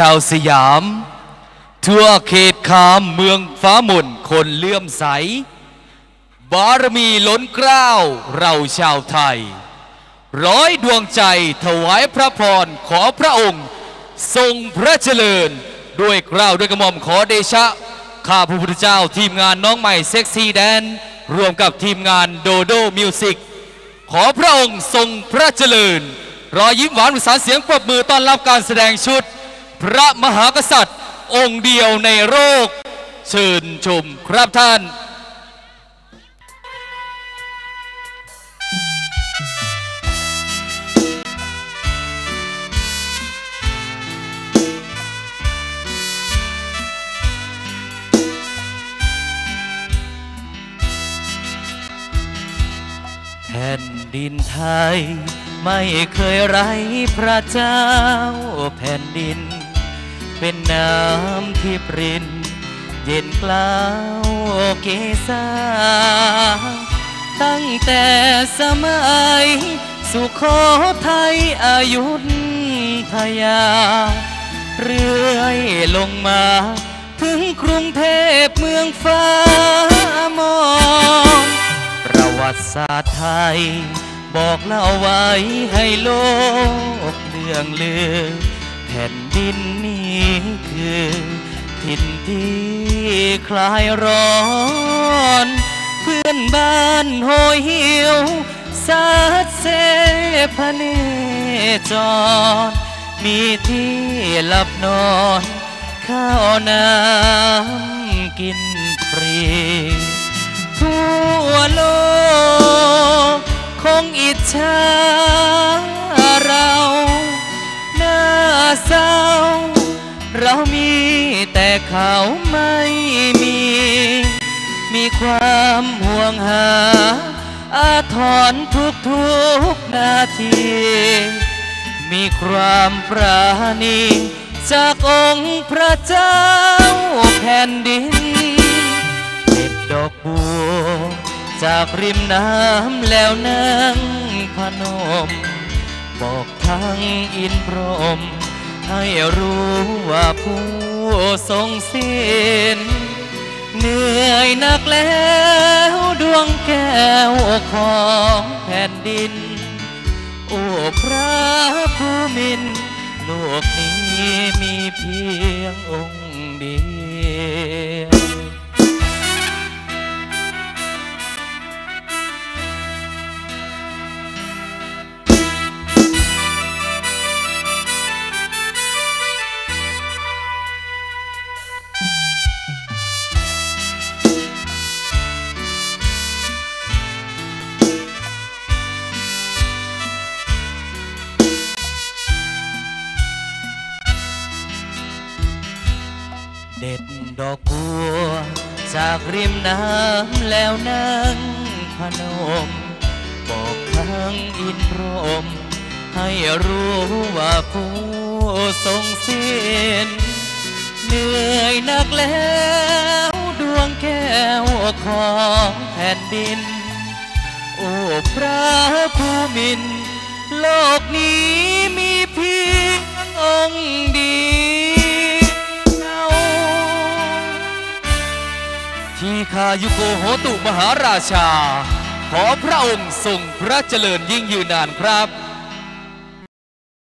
ชาวสยาม ทั่วเขตขามเมืองฟ้าหมุนคนเลื่อมใส บารมีล้นเกล้าเราชาวไทย ร้อยดวงใจถวายพระพรขอพระองค์ ทรงพระเจริญ ด้วยเกล้าด้วยกระหม่อมขอเดชะ ข้าพระพุทธเจ้าทีมงานน้องใหม่เซ็กซี่แดนรวมกับทีมงานโดโดมิวสิกขอพระองค์ทรงพระเจริญ รอยยิ้มหวานประสานเสียงปรบมือต้อนรับการแสดงชุด พระมหากษัตริย์ องค์เดียวในโลกเชิญชมครับท่านแผ่นดินไทย ไม่เคยไร้พระเจ้าแผ่นดิน เป็นน้ำที่ปรินเย็นกล้าวเกษาตั้งแต่สมัย สุโขทัยอายุทยา เรื่อยลงมา ถึงกรุงเทพเมืองฟ้ามองประวัติศาสตร์ไทย บอกเล่าไว้ให้โลกเรื่องลือ แผ่นดินนี้คือถิ่นที่คลายร้อน เพื่อนบ้านโหยหิวสาดเสพเนจร มีที่หลับนอน ข้าวน้ำกินฟรี ทั่วโลกคงอิจฉา เศร้า เรามีแต่เขาไม่มี มีความห่วงหา อาทรทุกทุกนาที มีความปราณีจากองค์พระเจ้าแผ่นดินเด็ดดอกบัวจากริมน้ำแล้วนั่งพนม บอกทางอินพรหม ให้รู้ว่าผู้ทรงศีลเหนื่อยหนักแล้วดวงแก้วของแผ่นดิน โอ้พระผู้มินโลกนี้มีเพียงองค์เดียว เด็ดดอกบัว จากริมน้ำแล้วนั่งพนม บอกทางอินพรม ให้รู้ว่าผู้ทรงศีลเหนื่อยหนักแล้วดวงแก้วของแผ่นดิน โอ้พระผู้มิน โลกนี้มี ยุโกโหตุมหาราชา ขอพระองค์ทรงพระเจริญยิ่งยืนนานครับ